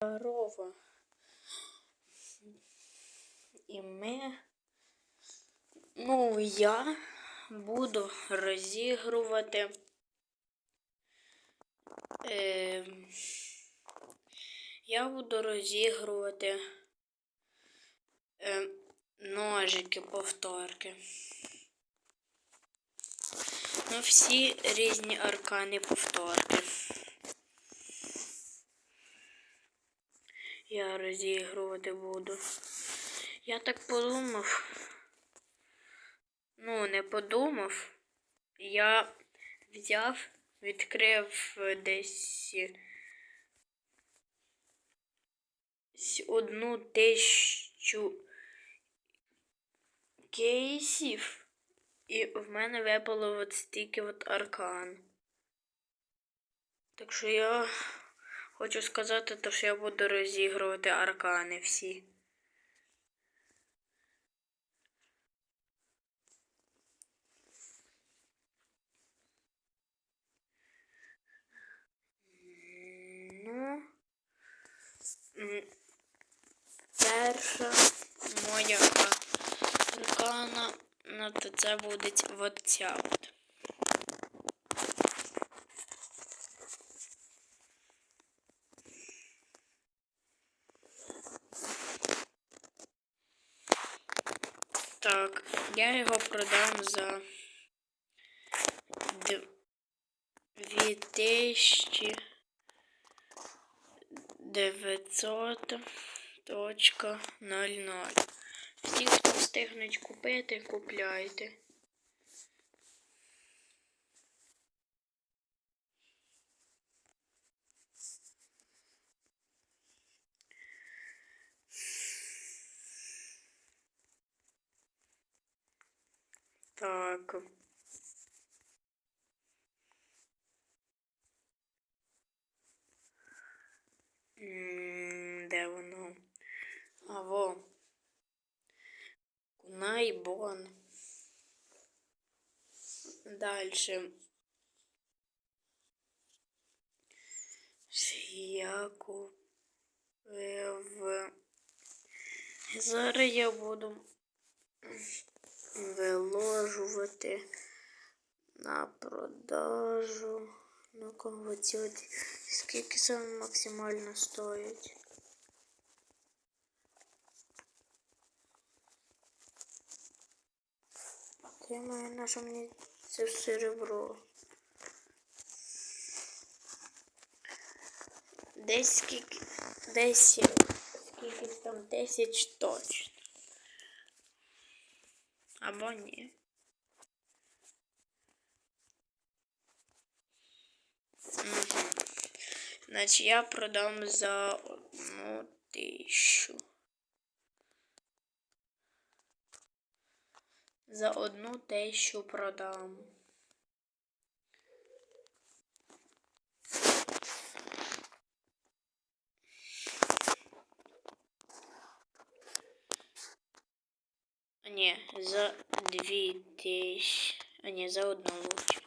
Здорово. І ми. Ну, я буду розігрувати. Е, я буду розігрувати е, ножики повторки. Ну, всі різні аркани повторки. Я розігрувати буду. Я так подумав. Ну, не подумав. Я взяв, відкрив десь одну тисячу кейсів. І в мене випало от стільки от аркан. Так що я хочу сказати, то, що я буду розігрувати аркани всі. Ну, перша моя аркана, ну, то це буде от ця 2900.00. Всі, хто встигнуть купити, купляйте. Так. Дальше. Я купив. Зараз я буду виложувати на продажу. Ну, кого ці скільки це максимально стоїть? Ти має на що мені це серебро. Десь скільки. Десь скільки там тисяч точно. Або ні. Угу. Значить, я продам за одну тисячу. За одну тисячу продам. Ні, за дві тисячі. А ні, за одну лучше.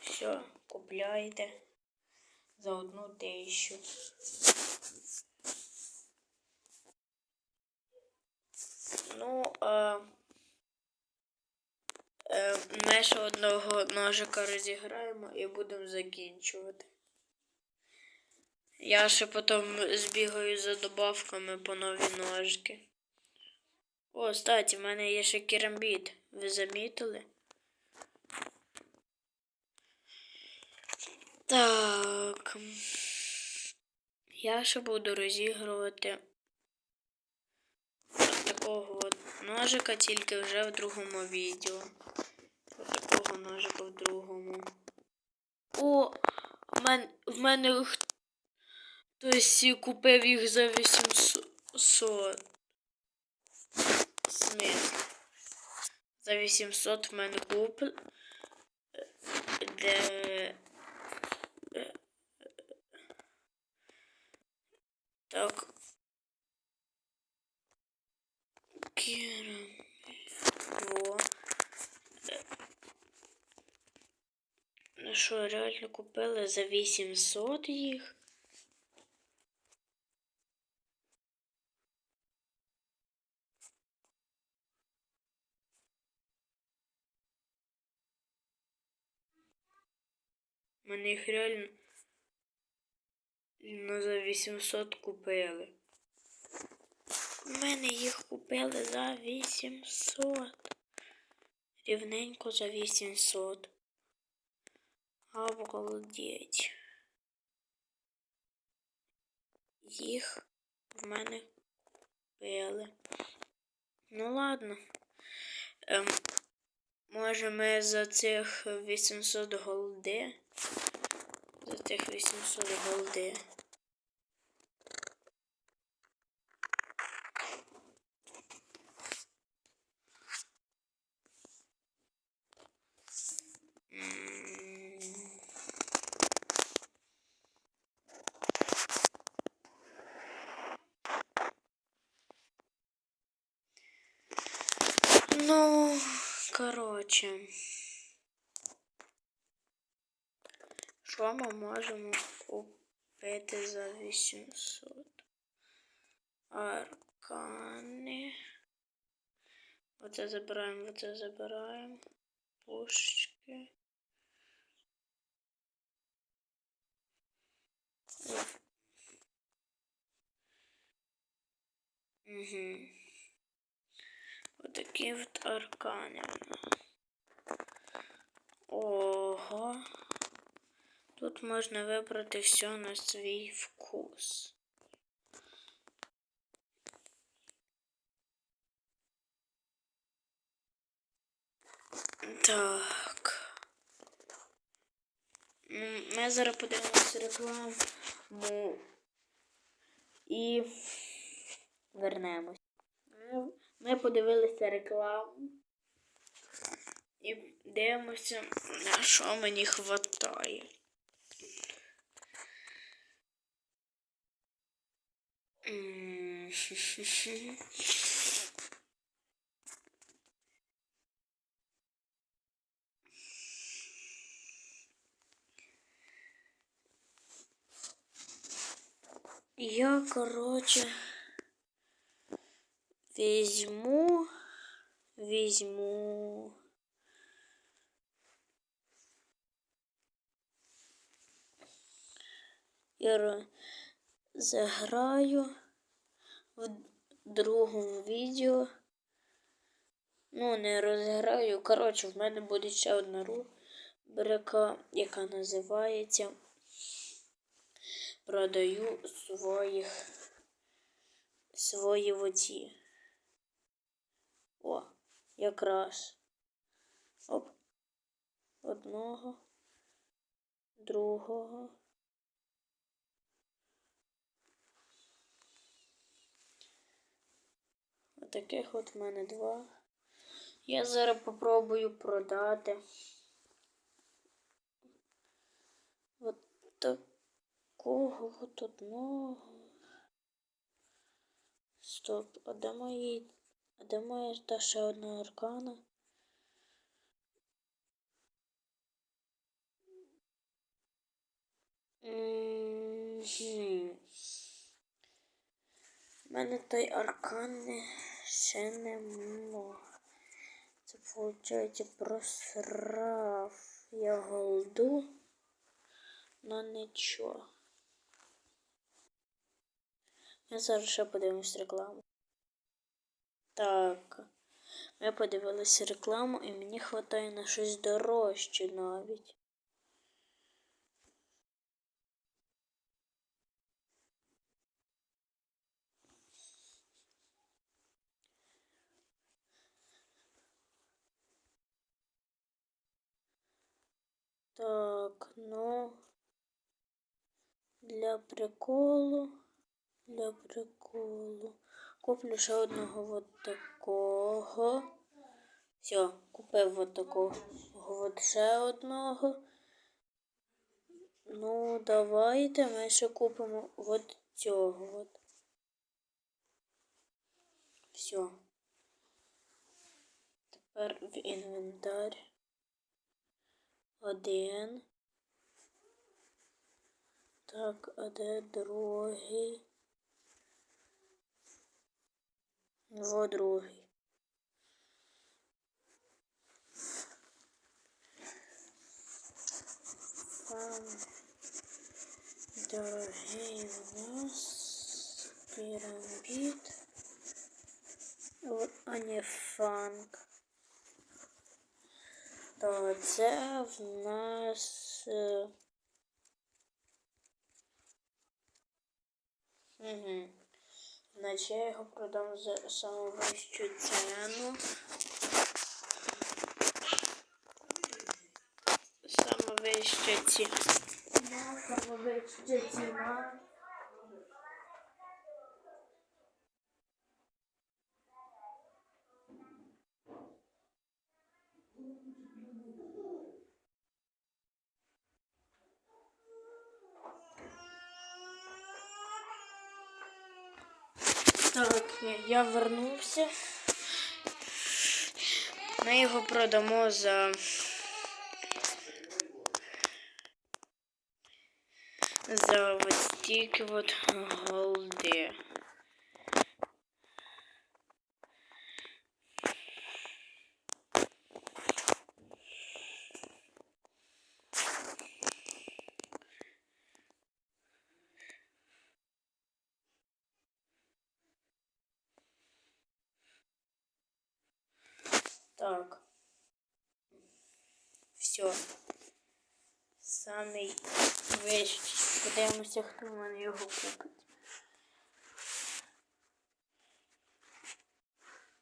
Все, купляйте за одну тисячу. Ну, а, е, ми ще одного ножика розіграємо і будемо закінчувати. Я ще потім збігаю за добавками по нові ножики. О, статі, в мене є ще керамбіт. Ви замітили? Так. Я ще буду розігрувати такого от ножика, тільки вже в другому відео. От такого ножика в другому. О, в мене, в мене хтось купив їх за 800. В? За 800 в мене куп. Де. Так. Керам. Во. Ми що, реально купили за 800 їх? Ми їх реально ну, за 800 купили. У мене їх купили за 800. Рівненько за 800. Обалдеть. Їх в мене купили. Ну ладно. Ем, може ми за цих 800 голди. За цих 800 голди. М. Ну, коротше. Що ми можемо купити за 800? Аркани. Оце забираємо, оце забираємо. Пушки. Угу. Отакі от аркани. Тут можна вибрати все на свій вкус. Так. Ми зараз подивимося рекламу і вернемось. Ми- подивилися рекламу і дивимося, на що мені хватає. Я, короче, возьму, возьму. Я заграю в другому відео. Ну, не розіграю. Коротше, в мене буде ще одна рубрика, яка називається Продаю своїх свої воді. О, якраз. Оп. Одного, другого. Отаких от в мене два. Я зараз попробую продати. От такого от одного. Стоп, а де мої. А де моя та ще одна аркана? У мене той аркан не- ще нема. Це виходить просрав я голду, но нічого. Ми зараз ще подивимось рекламу. Так. Ми подивилися рекламу і мені вистачає на щось дорожче навіть. Ну для приколу, для приколу. Куплю ще одного вот такого. Все, купив вот такого от ще одного. Ну, давайте ми ще купимо от цього от. Все. Тепер в інвентар. Один. Так, а де другий? Во другий. Там дорогий у нас пірамід. О, А не фанк. То це в нас. Угу. Значить, я його продам за саму вищу ціну. Сама вища ціна. Сама вища ціна. Так, я вернувся. Ми його продамо за. За ось тільки от голди. Так. Все. Самий вищий. Подивимося, хто в мене його купить.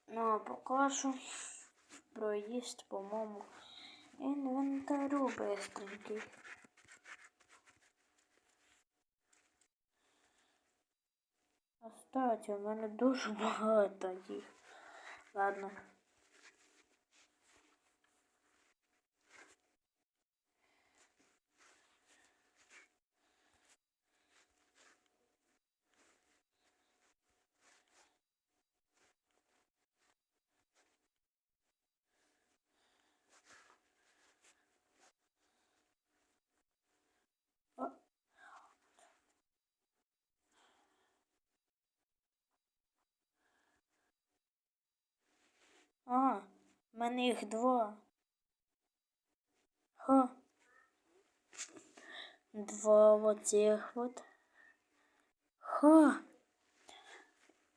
Ну, а покажу. Проїзд, по-моєму. Інвентарю бистренький. Кстати, у мене дуже багато їх. Ладно. А, в мене їх два. Ха. Два оцих от. Ха.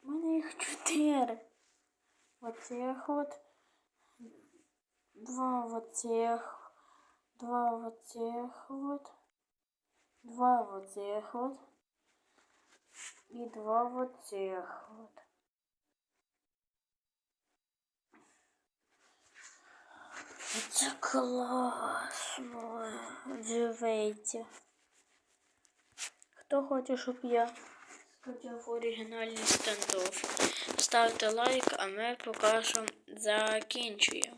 У мене їх чотири. Оцих от. Два оцих. Два оцих от. Два оцих от. І два оцих от. Це класно. Живейте. Хто хоче, щоб я хотів оригінальний стендов? Ставте лайк, а ми поки що закінчуємо.